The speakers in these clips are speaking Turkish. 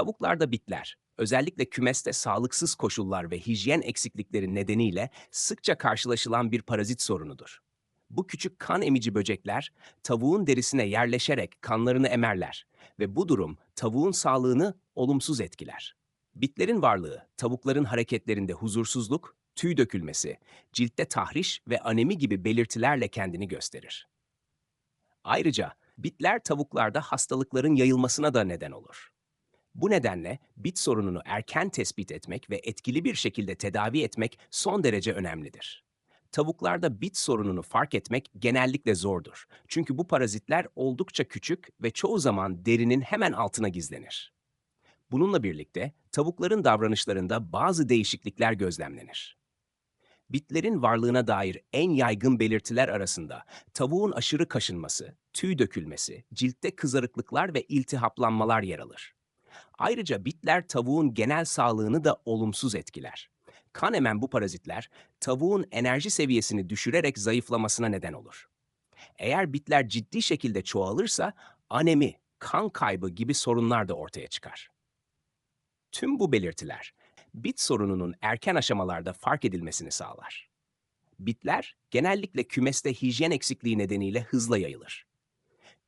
Tavuklarda bitler, özellikle kümeste sağlıksız koşullar ve hijyen eksiklikleri nedeniyle sıkça karşılaşılan bir parazit sorunudur. Bu küçük kan emici böcekler tavuğun derisine yerleşerek kanlarını emerler ve bu durum tavuğun sağlığını olumsuz etkiler. Bitlerin varlığı tavukların hareketlerinde huzursuzluk, tüy dökülmesi, ciltte tahriş ve anemi gibi belirtilerle kendini gösterir. Ayrıca bitler tavuklarda hastalıkların yayılmasına da neden olur. Bu nedenle bit sorununu erken tespit etmek ve etkili bir şekilde tedavi etmek son derece önemlidir. Tavuklarda bit sorununu fark etmek genellikle zordur. Çünkü bu parazitler oldukça küçük ve çoğu zaman derinin hemen altına gizlenir. Bununla birlikte tavukların davranışlarında bazı değişiklikler gözlemlenir. Bitlerin varlığına dair en yaygın belirtiler arasında tavuğun aşırı kaşınması, tüy dökülmesi, ciltte kızarıklıklar ve iltihaplanmalar yer alır. Ayrıca bitler tavuğun genel sağlığını da olumsuz etkiler. Kan emen bu parazitler tavuğun enerji seviyesini düşürerek zayıflamasına neden olur. Eğer bitler ciddi şekilde çoğalırsa anemi, kan kaybı gibi sorunlar da ortaya çıkar. Tüm bu belirtiler bit sorununun erken aşamalarda fark edilmesini sağlar. Bitler genellikle kümeste hijyen eksikliği nedeniyle hızla yayılır.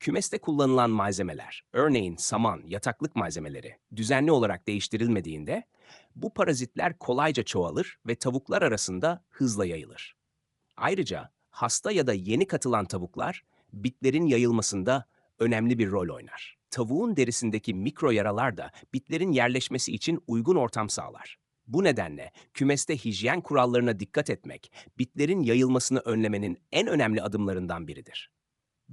Kümeste kullanılan malzemeler, örneğin saman, yataklık malzemeleri düzenli olarak değiştirilmediğinde bu parazitler kolayca çoğalır ve tavuklar arasında hızla yayılır. Ayrıca hasta ya da yeni katılan tavuklar bitlerin yayılmasında önemli bir rol oynar. Tavuğun derisindeki mikro yaralar da bitlerin yerleşmesi için uygun ortam sağlar. Bu nedenle kümeste hijyen kurallarına dikkat etmek, bitlerin yayılmasını önlemenin en önemli adımlarından biridir.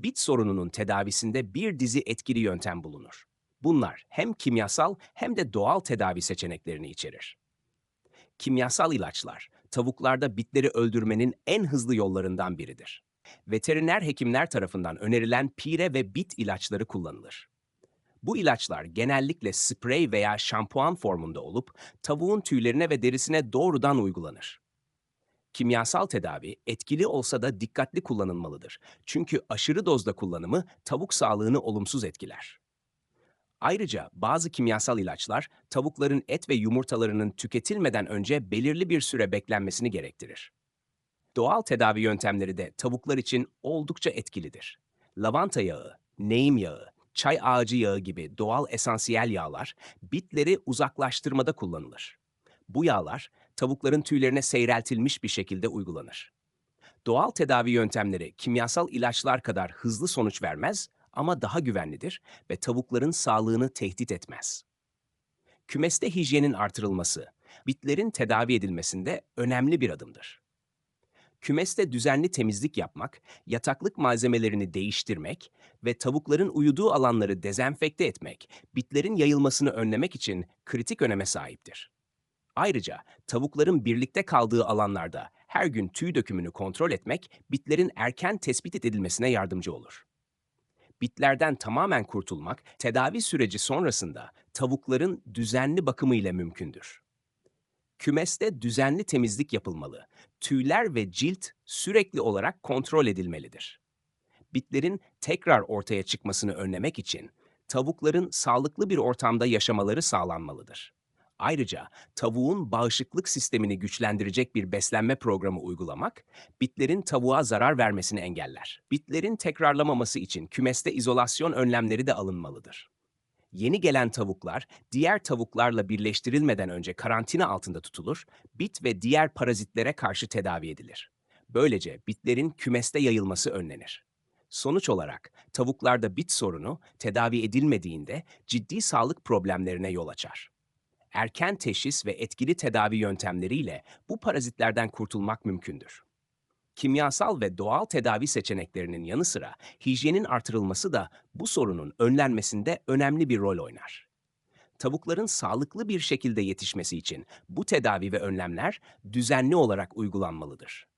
Bit sorununun tedavisinde bir dizi etkili yöntem bulunur. Bunlar hem kimyasal hem de doğal tedavi seçeneklerini içerir. Kimyasal ilaçlar, tavuklarda bitleri öldürmenin en hızlı yollarından biridir. Veteriner hekimler tarafından önerilen pire ve bit ilaçları kullanılır. Bu ilaçlar genellikle sprey veya şampuan formunda olup tavuğun tüylerine ve derisine doğrudan uygulanır. Kimyasal tedavi etkili olsa da dikkatli kullanılmalıdır. Çünkü aşırı dozda kullanımı tavuk sağlığını olumsuz etkiler. Ayrıca bazı kimyasal ilaçlar tavukların et ve yumurtalarının tüketilmeden önce belirli bir süre beklenmesini gerektirir. Doğal tedavi yöntemleri de tavuklar için oldukça etkilidir. Lavanta yağı, neem yağı, çay ağacı yağı gibi doğal esansiyel yağlar bitleri uzaklaştırmada kullanılır. Bu yağlar tavukların tüylerine seyreltilmiş bir şekilde uygulanır. Doğal tedavi yöntemleri kimyasal ilaçlar kadar hızlı sonuç vermez ama daha güvenlidir ve tavukların sağlığını tehdit etmez. Kümeste hijyenin artırılması, bitlerin tedavi edilmesinde önemli bir adımdır. Kümeste düzenli temizlik yapmak, yataklık malzemelerini değiştirmek ve tavukların uyuduğu alanları dezenfekte etmek, bitlerin yayılmasını önlemek için kritik öneme sahiptir. Ayrıca tavukların birlikte kaldığı alanlarda her gün tüy dökümünü kontrol etmek, bitlerin erken tespit edilmesine yardımcı olur. Bitlerden tamamen kurtulmak, tedavi süreci sonrasında tavukların düzenli bakımı ile mümkündür. Kümeste düzenli temizlik yapılmalı. Tüyler ve cilt sürekli olarak kontrol edilmelidir. Bitlerin tekrar ortaya çıkmasını önlemek için tavukların sağlıklı bir ortamda yaşamaları sağlanmalıdır. Ayrıca tavuğun bağışıklık sistemini güçlendirecek bir beslenme programı uygulamak, bitlerin tavuğa zarar vermesini engeller. Bitlerin tekrarlamaması için kümeste izolasyon önlemleri de alınmalıdır. Yeni gelen tavuklar diğer tavuklarla birleştirilmeden önce karantina altında tutulur, bit ve diğer parazitlere karşı tedavi edilir. Böylece bitlerin kümeste yayılması önlenir. Sonuç olarak tavuklarda bit sorunu tedavi edilmediğinde ciddi sağlık problemlerine yol açar. Erken teşhis ve etkili tedavi yöntemleriyle bu parazitlerden kurtulmak mümkündür. Kimyasal ve doğal tedavi seçeneklerinin yanı sıra hijyenin artırılması da bu sorunun önlenmesinde önemli bir rol oynar. Tavukların sağlıklı bir şekilde yetişmesi için bu tedavi ve önlemler düzenli olarak uygulanmalıdır.